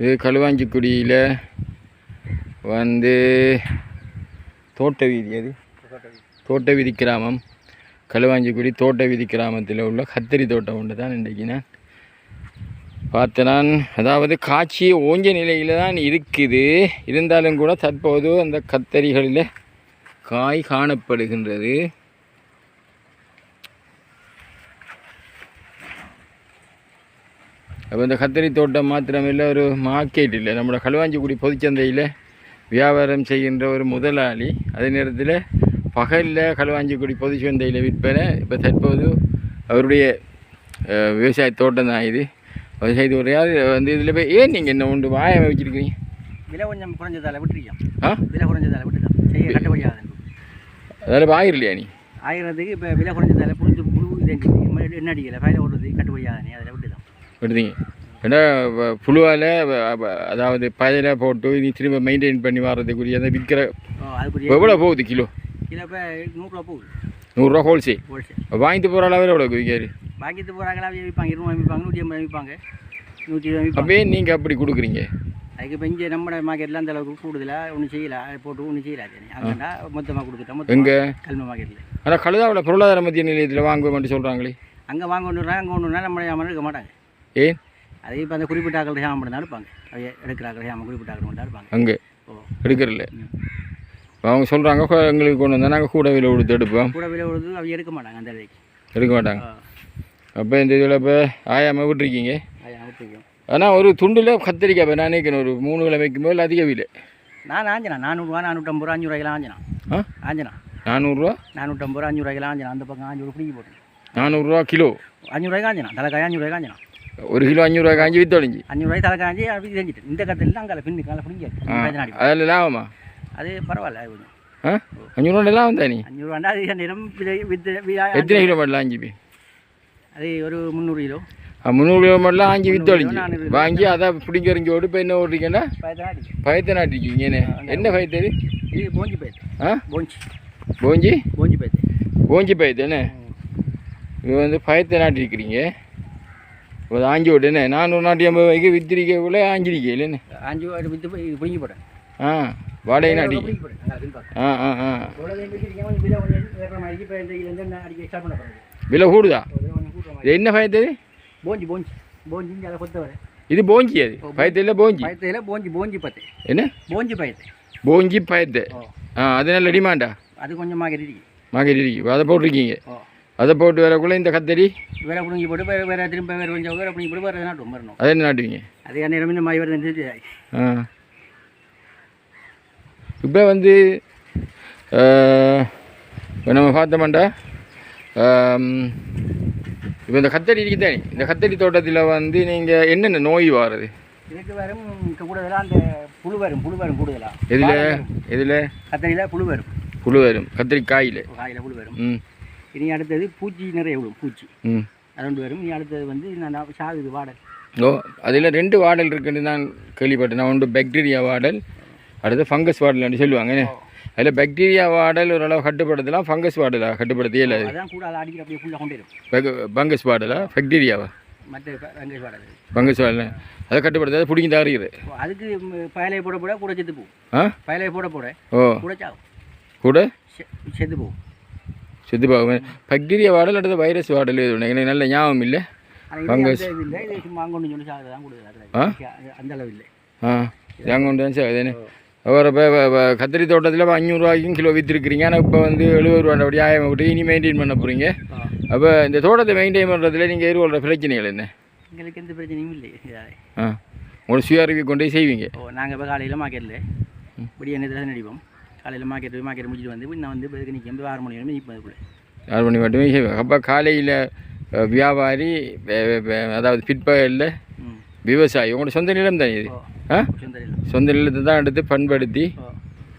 இது களுவாஞ்சிக்குடியில் வந்து தோட்ட வீதி அது. தோட்ட வீதி கிராமம். களுவாஞ்சிக்குடி தோட்ட வீதி கிராமத்தில் உள்ள கத்திரி தோட்டம் ஒன்று தான் இன்றைக்கு நான் பார்த்த நான். அதாவது காட்சி ஓஞ்ச நிலையில் தான் இருக்குது. இருந்தாலும் கூட தற்போது அந்த கத்தரிகளில் காய் காணப்படுகின்றது. அப்போ இந்த கத்திரி தோட்டம் மாத்திரமில்லை ஒரு மார்க்கெட் இல்லை. நம்மளோட களுவாஞ்சிக்குடி பொதுச்சந்தையில் வியாபாரம் செய்கின்ற ஒரு முதலாளி அதே நேரத்தில் பகலில் களுவாஞ்சிக்குடி பொதுச்சந்தையில் விற்பனை இப்போ தற்போது அவருடைய விவசாய தோட்டம் தான் இது. விவசாய தோட்டம் வந்து இதில் போய் ஏன் நீங்கள் என்ன உண்டு வாயை வச்சுருக்கீங்க விலை கொஞ்சம் குறைஞ்சதால விட்டுருக்கோம் ஆ? விலை குறைஞ்சதால விட்டுட்டோம் செய்ய கட்டுப்படியாகுது. அதில் ஆயிரலையா நீ? ஆயிரத்துக்கு இப்போ விலை குறைஞ்சதால புழுந்து புழு இது என்ன அடிக்கல? ஃபைல ஓடுறது கட்டுப்படியாகுது அதில் விட்டுட்டோம் விடுதீங்க. ஏன்னா புழுவால் அதாவது பயில போட்டு நீ திரும்ப மெயின்டைன் பண்ணி வர்றதுக்குரிய அந்த விற்கிற எவ்வளோ போகுது கிலோ? நூறுரூவா போகுது. நூறுரூவா ஹோல்சேல் ஹோல்சேல் வாங்கிட்டு போகிற அளவில் எவ்வளோ விற்காரு பாக்கியத்து போகிறாங்களா விற்பாங்க இருநூறு விற்பாங்க நூற்றி ஐம்பது விற்பாங்க நூற்றி இருபது அப்பயே நீங்கள் அப்படி கொடுக்குறீங்க? அதுக்கு இப்போ இங்கே நம்ம மார்க்கெட்டில் அந்த அளவுக்கு கூடுதலாக ஒன்றும் செய்யல. போட்டு ஒன்றும் செய்யல அங்கேண்டா மொத்தமாக கொடுத்துட்டோம் எங்கே? கல்வி மார்க்கெட்டில் ஆனால் கழுதாவில் பொருளாதார மத்திய நிலையத்தில் வாங்க மட்டும் சொல்கிறாங்களே அங்கே வாங்க ஒன்று அங்கே ஒன்றுனா நம்ம இருக்க மாட்டாங்க. ஏன்? அதே இப்போ அந்த குறிப்பிட்ட ஆக்கள் மட்டும் தான் இருப்பாங்க அவைய எடுக்கிறாங்க ஏமா குறிப்பிட்ட ஆக்கள் மட்டும் இருப்பாங்க அங்கே? ம். அவங்க சொல்கிறாங்க எங்களுக்கு கொண்டு வந்தால் நாங்கள் கூட விலை கொடுத்து எடுப்போம். கூட விலை விழுது அவங்க எடுக்க மாட்டாங்க அந்த விலைக்கு. எடுக்க மாட்டாங்க. அப்போ இந்த இதில் இப்போ ஆயாமல் விட்டுருக்கீங்க. அதை விட்டுருக்கோம். ஆனால் ஒரு துண்டில் கத்திரிக்காய் இப்போ நான் நினைக்கிறேன் ஒரு மூணு கிலோ வைக்கும் போது அதிக விலை. நான் ஆஞ்சனா நானூறுரூவா நானூற்றம்பது ரூபா அஞ்சூறுவாய்க்கு ஆஞ்சனா. ஆ? ஆஞ்சனா. நானூறுரூவா நானூற்றம்பது ரூபா அஞ்சூறுவாய்க்கு ஆஞ்சனா. அந்த பக்கம் அஞ்சூறு பிடிங்கி போட்டு. நானூறுரூவா கிலோ? அஞ்சூறுவாய்க்கு ஆஞ்சனா. தலைக்காய் அஞ்சூறுவாய்க்கு ஆஞ்சனா. ஒரு கிலோ அஞ்சூறுவா காஞ்சி வித்தொழிஞ்சி அஞ்சூறுவாய்க்கு தலைக்காஞ்சி அப்படி செஞ்சுட்டு இந்த கத்தில் அங்கே பின்னு காலை பிடிங்க அடிப்போம் அதில் லாபமா அது பரவாயில்ல அஞ்சூறுவா லாபம் தானே அஞ்சூறுவாண்டா அது நிறம் வித்து எத்தனை கிலோ மட்டும் ஆஞ்சி போய் அது ஒரு முந்நூறு கிலோ முந்நூறு கிலோ மட்டும் ஆஞ்சி வித்தொழிஞ்சி நானூறு வாங்கி அதை பிடிக்கிறஞ்சி ஓடு இப்போ என்ன ஓடுறீங்கன்னா பயத்தை நாட்டிருக்கீங்க என்ன என்ன பயத்து இது போஞ்சி பயத்து ஆ போஞ்சி போஞ்சி போஞ்சி பயத்து போஞ்சி பயத்து என்ன இது வந்து பயத்தை நாட்டிருக்கிறீங்க இப்போ ஆஞ்சி என்ன? நானூறு நாட்டி ஐம்பது ரூபாய்க்கு வித்திரிக்கைக்குள்ளே ஆஞ்சிருக்கே இல்லைன்னு? அஞ்சு ரூபாய் வித்து போய் பிடிங்கி போட்டேன். ஆ வாடகை நாட்டி. ஆ ஆ விலை கூடுதா? இது என்ன பயத்து? இது? போஞ்சி. போஞ்சி போஞ்சி அதை கொத்த வர இது போஞ்சி அது. பயத்து இல்லை போஞ்சி? பயத்தையில் போஞ்சி போஞ்சி பத்து. என்ன? போஞ்சி பயத்து. போஞ்சி பயத்து. ஆ அது நல்ல டிமாண்டா? அது கொஞ்சம் மார்க்கெட் இருக்கு. அதை போட்டிருக்கீங்க. அதை போட்டு வரக்குள்ளே இந்த கத்தரி? வேற பிடுங்கி போட்டு வேறு வேறு திரும்ப வேறு கொஞ்சம் வேறு பிடிங்கி போட்டு வேறு நாட்டும் வரணும். அதை என்ன நாட்டுவீங்க? அது நேரம் இந்த மாதிரி வருது ஆ. இப்போ வந்து இப்போ நம்ம பார்த்தோம்டா இப்போ இந்த கத்தரி இருக்குதானே இந்த கத்தரி தோட்டத்தில் வந்து நீங்கள் என்னென்ன நோய் வாருது? இதுக்கு வரும் கூடுதலாக அந்த புழு வரும் புழு வரும் கூடுதலாக எதில்? எதில்? கத்தரியில் புழு வரும். புழு வரும் கத்திரிக்காயில். காயில் புழு வரும். ம். இனி அடுத்தது பூச்சி நிறைய விடும் பூச்சி. ரெண்டு வரும். இனி அடுத்தது வந்து நான் சாகுது வாடல். ஓ அதில் ரெண்டு வாடல் இருக்குன்னு நான் கேள்விப்பட்டேன். நான் ஒன்று பாக்டீரியா வாடல் அடுத்து ஃபங்கஸ் வாடல்னு சொல்லுவாங்க. அதில் பாக்டீரியா வாடல் ஓரளவு கட்டுப்படுத்தலாம் ஃபங்கஸ் வாடலா கட்டுப்படுத்த இயலாது அதான் கூட அதை அடிக்கிற அப்படியே ஃபுல்லாக கொண்டு ஃபங்கஸ் வாடலா பாக்டீரியாவா வாடல். ஃபங்கஸ் வாடல அதை கட்டுப்படுத்த அதை பிடிங்கி தவறுகிறது அதுக்கு பயலையை போட போட கூட செத்து போகும். ஆ? பயலையை போட போட ஓ. கூட கூட? செத்து போகும். செத்து போகும் பாக்டீரியா வாடல் அடுத்த வைரஸ் வாடல் ஒன்று எனக்கு நல்ல ஞாபகம் இல்லை. இது சும்மா அங்கொண்டு தான் ஆ? ஆ அதுதானே அப்புறம் இப்போ கத்திரி தோட்டத்தில் அஞ்சூறுரூவாய்க்கும் கிலோ விற்றுருக்கிறீங்க ஆனால் இப்போ வந்து எழுபது அப்படி ஆயிரம் விட்டு இனி மெயின்டைன் பண்ண போகிறீங்க அப்போ இந்த தோட்டத்தை மெயின்டைன் பண்ணுறதுல நீங்கள் எதிர்கொள்கிற பிரச்சனைகள் என்ன? எங்களுக்கு எந்த பிரச்சனையும் இல்லை. ஆ. உங்களை சுய அறிவை கொண்டு போய் செய்வீங்க. ஓ நாங்கள் இப்போ காலையில் மார்க்கெட்டில் இப்படி என்ன தான் நடிப்போம். காலையில் மார்க்கெட் போய் மார்க்கெட் முடிச்சுட்டு வந்து நான் வந்து இப்போ நிற்கும் ஆறு மணி வரைக்கும் நிற்பேன் அதுக்குள்ளே ஆறு மணி மட்டுமே செய்வேன் அப்போ காலையில் வியாபாரி அதாவது பிற்பகலில் விவசாயி உங்களோட சொந்த நிலம் தானே இது. ஆ? சொந்த நிலத்தை தான் எடுத்து பண்படுத்தி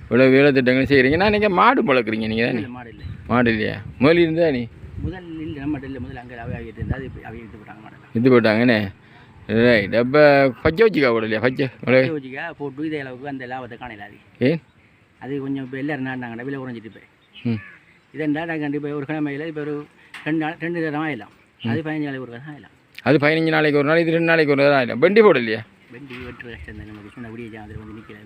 இவ்வளோ வேலை திட்டங்கள் செய்கிறீங்க நான் நீங்கள் மாடு வளர்க்குறீங்க நீங்கள் தானே? மாடு இல்லை. மாடு இல்லையா? முதல் இருந்தா நீ முதல் இல்லை நம்ம இல்லை. முதல்ல அங்கே அவை இருந்தால் அவை எடுத்து போட்டாங்க மாடலாம் இது போட்டாங்கண்ணே? ரைட் அப்போ பச்சை வச்சுக்கா கூட இல்லையா பச்சை வச்சுக்கா போட்டு இதே அளவுக்கு அந்த லாபத்தை காணல அது ஏன்? அது கொஞ்சம் இப்போ எல்லாரும் நாட்டாங்கடா விலை குறைஞ்சிட்டு இப்போ. இதெண்டா நான் கண்டிப்பாக ஒரு கிழமையில் இப்போ ஒரு ரெண்டு நாள் ரெண்டு தரம் ஆயிடலாம். அது பதினஞ்சு நாளைக்கு ஒரு தான் ஆயிடலாம். அது பதினஞ்சு நாளைக்கு ஒரு நாள் இது ரெண்டு நாளைக்கு ஒரு நாள் ஆகிடும் வண்டி போடலையா? வெண்டி வெட்டுற கஷ்டம் தான் நமக்கு. சின்ன விடிய அதில் வந்து நிற்கிற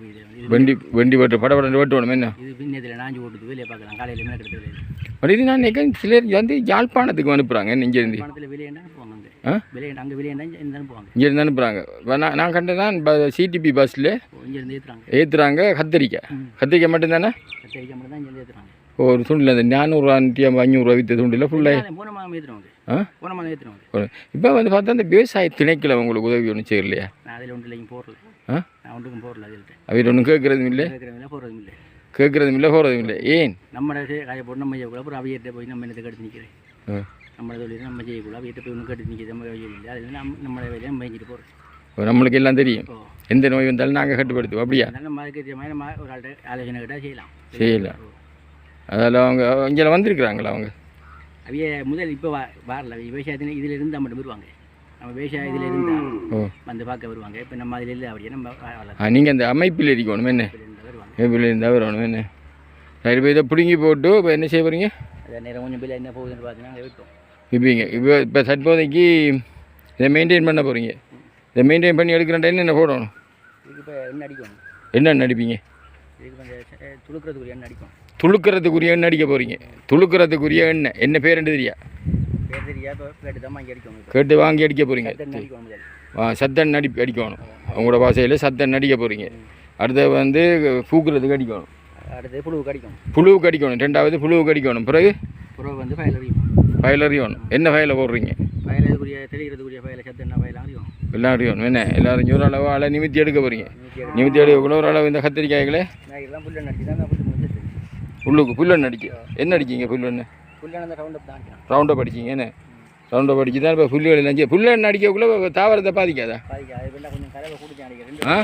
வெண்டி வெண்டி வெட்டு படப்பட வெட்டணும் என்ன? இது பின்னத்தில் நாஞ்சு ஓட்டுது வேலையை பார்க்கலாம். காலையில் மேலே கிடத்த இது நான் நினைக்கிறேன் சிலர் வந்து யாழ்ப்பாணத்துக்கு அனுப்புகிறாங்க இங்கேருந்து இங்கே இங்கேருந்து அனுப்புகிறாங்க நான் நான் கண்டதான் சிடிபி பஸ்ஸில் ஏற்றுறாங்க கத்திரிக்காய். கத்திரிக்காய் மட்டும்தானே? ஒரு துண்டில் அந்த நானூறுரூவா அஞ்சூறுரூவா விற்ற துண்டில் ஃபுல்லாக இப்போ வந்து பார்த்தா அந்த விவசாய திணைக்கில் உங்களுக்கு உதவி ஒன்றும் செய்யலையா அதில் ஒன்றும் போடல ஆ? ஒன்றுக்கும் போடல அதில் அவர் ஒன்றும் கேட்குறதும் இல்லை. கேட்குறதும் இல்லை போகிறதும் இல்லை. ஏன்? நம்ம காய போட்டு நம்ம செய்யக்கூடாது. அப்புறம் அவையிட்ட போய் நம்ம என்னத்தை கெடுத்து நிற்கிறேன் ஆ. நம்ம தொழில் நம்ம செய்யக்கூடாது. அவையிட்ட போய் ஒன்றும் கெடுத்து நிற்கிறது நம்ம வழியில் இல்லை. அதில் நம்ம நம்மளோட வேலையை மேய்ஞ்சிட்டு போகிறோம் இப்போ நம்மளுக்கு எல்லாம் தெரியும். எந்த நோய் வந்தாலும் நாங்கள் கட்டுப்படுத்துவோம். அப்படியா? நம்ம நம்ம செய்யலாம். செய்யலாம். அதில் அவங்க இங்கே வந்திருக்கிறாங்களா அவங்க? அவைய முதல் இப்போ வா வரல. விவசாயத்தின இதில் இருந்தால் மட்டும் வருவாங்க. நம்ம விவசாயம் இதில் இருந்தால் வந்து பார்க்க வருவாங்க. இப்போ நம்ம அதில் இல்லை அப்படியே நம்ம நீங்கள் அந்த அமைப்பில் இருக்கணும். என்ன? அமைப்பில் இருந்தால் வரணும் என்ன சரி இப்போ இதை பிடுங்கி போட்டு இப்போ என்ன செய்ய போகிறீங்க நேரம் கொஞ்சம் என்ன போகுதுன்னு பார்த்தீங்கன்னா விற்பீங்க இப்போ இப்போ தற்போதைக்கு இதை மெயின்டைன் பண்ண போகிறீங்க இதை மெயின்டைன் பண்ணி எடுக்கிற டைம் என்ன போடணும்? இப்போ என்ன அடிக்கணும். என்ன நடிப்பீங்க இதுக்கு கொஞ்சம் துளுக்கிறதுக்குரிய எண்ணெய் அடிக்கும் துளுக்கிறதுக்குரிய எண்ணெய் அடிக்க போகிறீங்க துளுக்கிறதுக்குரிய எண்ணெய். என்ன பேர் தெரியா? கேட்டு வாங்கி அடிக்க போகிறீங்க ஆ, சத்தன் நடி அடிக்கணும். உங்களோட பாஷையில் சத்தன் அடிக்க போகிறீங்க அடுத்து வந்து பூக்குறதுக்கு அடிக்கணும். அடுத்து புழுவுக்கு அடிக்கும் புழுவுக்கு அடிக்கணும். ரெண்டாவது புழுவுக்கு அடிக்கணும். பிறகு? புறவு வந்து ஃபயல் அடிக்கும் ஃபயல் அறியணும். என்ன ஃபயலை போடுறீங்க? ஃபயல் இதுக்குரிய தெளிக்கிறதுக்குரிய ஃபயலை சத்து என்ன ஃபயல் அறியும் எல்லாம் அறியணும். என்ன? எல்லாரும் ஒரு அளவு அளவு நிமித்தி எடுக்க போகிறீங்க நிமித்தி எடுக்கக்குள்ள ஒரு அளவு இந்த கத்திரிக்காய்களே? உள்ளுக்கு புல்லன் அடிக்க. என்ன அடிக்கீங்க புல்லன்னு புல்லு அந்த ரவுண்ட் அப் தான் ரவுண்டப் அடிச்சிங்க என்ன? ரவுண்டப் அடிச்சு தான் இப்போ புல்லுகள் நஞ்சு புல்லன் அடிக்கக்குள்ளே தாவரத்தை பாதிக்காதா? ஆ?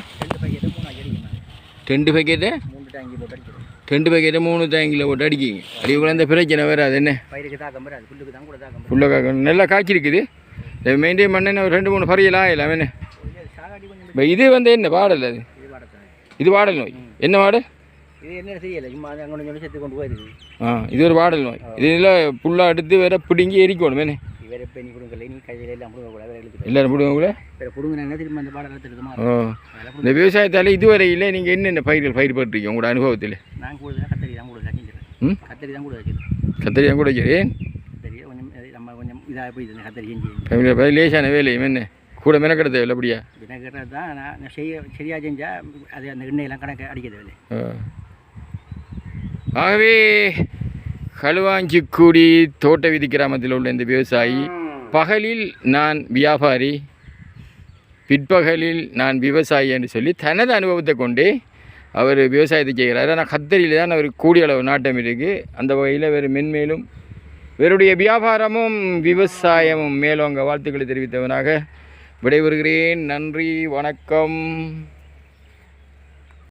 ரெண்டு பைக்கெட்டு ரெண்டு பேக்கெட்டு மூணு தேங்கில் போட்டு அடிக்கிங்க அடிக்கக்குள்ள இந்த பிரச்சனை வராது என்ன? புல்ல காக்க நல்லா காய்ச்சிருக்குது. மெயின்டைன் பண்ண ஒரு ரெண்டு மூணு பறியல் ஆகலாம் என்ன? இப்போ இது வந்து என்ன வாடல் அது? இது வாடல் நோய். என்ன வாடல் ஆ இது ஒரு வாடல் நோய். இதில் புல்லாக எடுத்து வேற பிடுங்கி எரிக்கணும் என்ன? வேறு இப்போ நீ கொடுங்கல நீ கையில் எல்லாம் கொடுங்க கூட வேறு எழுத்து எல்லாரும் பிடுங்கக்குள்ள வேறு என்ன திரும்ப அந்த பாடம் எடுத்துருக்குமா இந்த விவசாயத்தால் இதுவரையில் நீங்கள் என்னென்ன பயிர்கள் பயிர் பட்டுருக்கீங்க உங்களோட அனுபவத்தில்? நான் கூட கத்தரி தான் கூட வச்சுக்கிறேன் கத்தரி தான் கூட வச்சுக்கிறேன் கத்திரியா கூட சரி ஏன் கத்தரி கொஞ்சம் நம்ம கொஞ்சம் இதாக போயிடுது கத்தரி செஞ்சு லேசான வேலையும் என்ன? கூட மெனக்கெட தேவையில்ல அப்படியா? என்ன கேட்டது தான் நான் செய்ய சரியாக செஞ்சால் அது அந்த எண்ணெயெல்லாம் கணக்கு அடிக்க தேவையில்லை. ஆகவே களுவாஞ்சிக்குடி தோட்ட விதி கிராமத்தில் உள்ள இந்த விவசாயி பகலில் நான் வியாபாரி பிற்பகலில் நான் விவசாயி என்று சொல்லி தனது அனுபவத்தை கொண்டே அவர் விவசாயத்தை செய்கிறார். ஆனால் கத்தரியில் தான் அவர் கூடிய அளவு நாட்டம் இருக்குது அந்த வகையில் வேறு மென்மேலும் இவருடைய வியாபாரமும் விவசாயமும் மேலோங்க வாழ்த்துக்களை தெரிவித்தவனாக விடைபெறுகிறேன். நன்றி வணக்கம்.